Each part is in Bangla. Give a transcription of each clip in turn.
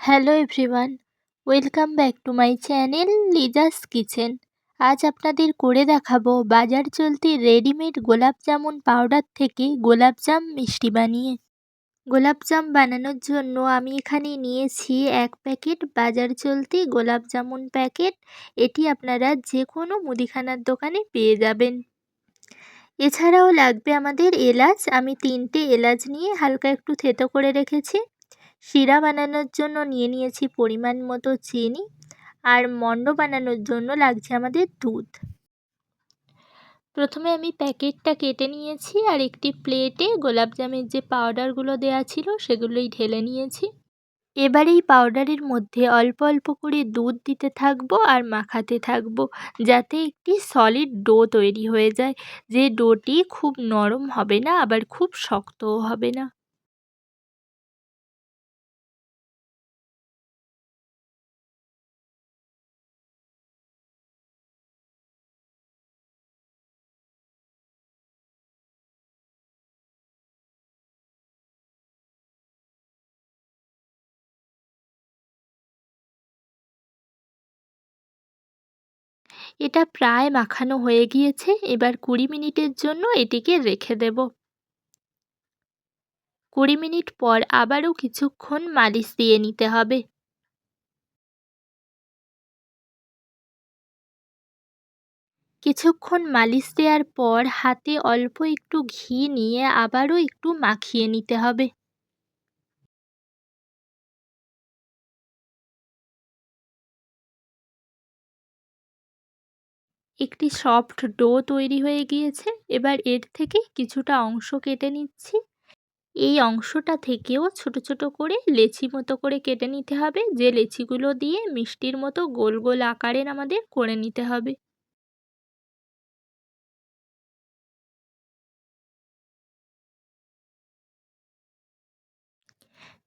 Hello everyone welcome back to my channel Liza's kitchen আজ আপনাদের করে দেখাবো বাজার চলতি রেডিমেড গোলাপ জামুন পাউডার থেকে গোলাপজাম মিষ্টি বানিয়ে। গোলাপজাম বানানোর জন্য আমি এখানে নিয়েছি এক প্যাকেট বাজার চলতি গোলাপ জামুন প্যাকেট। এটি আপনারা যে কোনো মুদিখানার দোকানে পেয়ে যাবেন। এছাড়াও লাগবে আমাদের এলাচ। আমি তিনটে এলাচ নিয়ে হালকা একটু থেতো করে রেখেছি। শিরা বানানোর জন্য নিয়ে নিয়েছি পরিমাণ মতো চিনি আর মণ্ড বানানোর জন্য লাগছে আমাদের দুধ। প্রথমে আমি প্যাকেটটা কেটে নিয়েছি আর একটি প্লেটে গোলাপজামের যে পাউডারগুলো দেওয়া ছিল সেগুলোই ঢেলে নিয়েছি। এবার এই পাউডারের মধ্যে অল্প অল্প করে দুধ দিতে থাকব আর মাখাতে থাকব যাতে একটি সলিড ডো তৈরি হয়ে যায়। যে ডোটি খুব নরম হবে না, আবার খুব শক্তও হবে না। এটা প্রায় মাখানো হয়ে গিয়েছে, এবার কুড়ি মিনিটের জন্য এটিকে রেখে দেব। কুড়ি মিনিট পর আবারও কিছুক্ষণ মালিশ দিয়ে নিতে হবে। কিছুক্ষণ মালিশ দেওয়ার পর হাতে অল্প একটু ঘি নিয়ে আবারও একটু মাখিয়ে নিতে হবে। একটি সফট ডো তৈরি হয়ে গিয়েছে। এবার এর থেকে কিছুটা অংশ কেটে নিচ্ছি। এই অংশটা থেকেও ছোট ছোট করে লেচি মতো করে কেটে নিতে হবে। যে লেচিগুলো দিয়ে মিষ্টির মতো গোল গোল আকারের আমাদের করে নিতে হবে।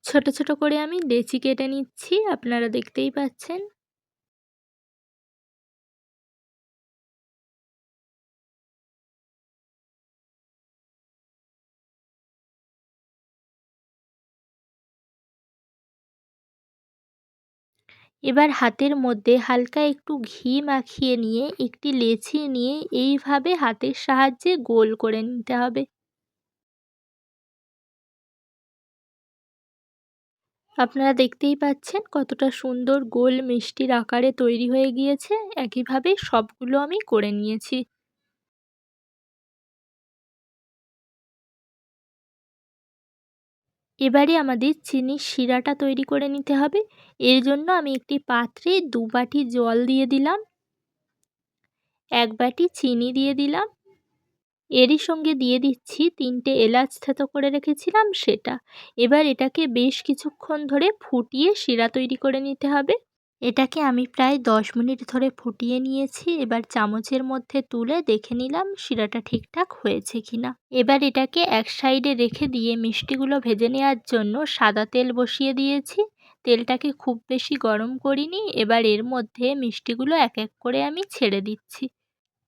ছোট ছোট করে আমি লেচি কেটে নিচ্ছি। আপনারা দেখতেই পাচ্ছেন। এবার হাতের মধ্যে হালকা একটু ঘি মাখিয়ে নিয়ে, একটি লেচি নিয়ে এইভাবে হাতের সাহায্যে গোল করে নিতে হবে। আপনারা দেখতেই পাচ্ছেন কতটা সুন্দর গোল মিষ্টির আকারে তৈরি হয়ে গিয়েছে। একইভাবে সবগুলো আমি করে নিয়েছি। এবারে আমাদের চিনির শিরাটা তৈরি করে নিতে হবে। এর জন্য আমি একটি পাত্রে দু বাটি জল দিয়ে দিলাম। এক বাটি চিনি দিয়ে দিলাম। এরই সঙ্গে দিয়ে দিচ্ছি তিনটে এলাচ থেতো করে রেখেছিলাম সেটা। এবার এটাকে বেশ কিছুক্ষণ ধরে ফুটিয়ে শিরা তৈরি করে নিতে হবে। এটাকে আমি প্রায় দশ মিনিট ধরে ফুটিয়ে নিয়েছি। এবার চামচের মধ্যে তুলে দেখে নিলাম শিরাটা ঠিকঠাক হয়েছে কিনা। এবার এটাকে এক সাইডে রেখে দিয়ে মিষ্টিগুলো ভেজে নেওয়ার জন্য সাদা তেল বসিয়ে দিয়েছি। তেলটাকে খুব বেশি গরম করিনি। এবার এর মধ্যে মিষ্টিগুলো এক এক করে আমি ছেড়ে দিচ্ছি।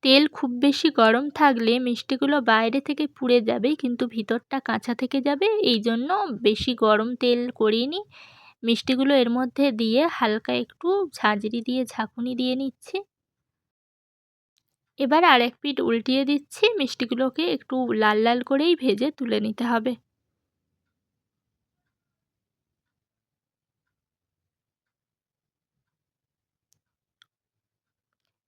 তেল খুব বেশি গরম থাকলে মিষ্টিগুলো বাইরে থেকে পুড়ে যাবে, কিন্তু ভিতরটা কাঁচা থেকে যাবে। এই জন্য বেশি গরম তেল করিনি। মিষ্টিগুলো এর মধ্যে দিয়ে হালকা একটু ঝাঁঝরি দিয়ে, ঝাঁকুনি দিয়ে নিচ্ছি। এবার আর এক পিঠ উল্টিয়ে দিচ্ছি। মিষ্টিগুলোকে একটু লাল লাল করেই ভেজে তুলে নিতে হবে।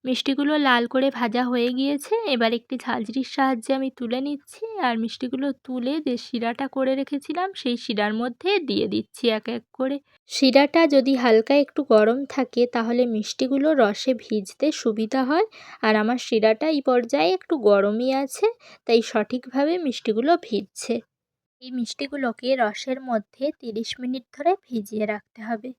মিষ্টিগুলো লাল করে ভাজা হয়ে গিয়েছে। এবার একটি ঝাঁঝরির সাহায্যে আমি তুলে নিচ্ছি আর মিষ্টিগুলো তুলে যে শিরাটা করে রেখেছিলাম, সেই শিরার মধ্যে দিয়ে দিচ্ছি এক এক করে। শিরাটা যদি হালকা একটু গরম থাকে, তাহলে মিষ্টিগুলো রসে ভিজতে সুবিধা হয়। আর আমার শিরাটা এই পর্যায়ে একটু গরমই আছে, তাই সঠিকভাবে মিষ্টিগুলো ভিজছে। এই মিষ্টিগুলোকে রসের মধ্যে তিরিশ মিনিট ধরে ভিজিয়ে রাখতে হবে।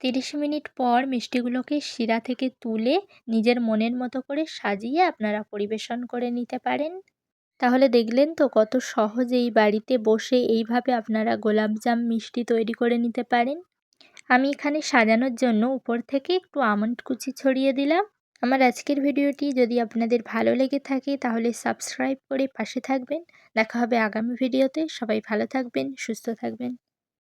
তিরিশ মিনিট পর মিষ্টিগুলোকে শিরা থেকে তুলে নিজের মনের মতো করে সাজিয়ে আপনারা পরিবেশন করে নিতে পারেন। তাহলে দেখলেন তো কত সহজেই বাড়িতে বসে এইভাবে আপনারা গোলাপজাম মিষ্টি তৈরি করে নিতে পারেন। আমি এখানে সাজানোর জন্য উপর থেকে একটু আমন্ড কুচি ছড়িয়ে দিলাম। আমার আজকের ভিডিওটি যদি আপনাদের ভালো লেগে থাকে তাহলে সাবস্ক্রাইব করে পাশে থাকবেন। দেখা হবে আগামী ভিডিওতে। সবাই ভালো থাকবেন, সুস্থ থাকবেন।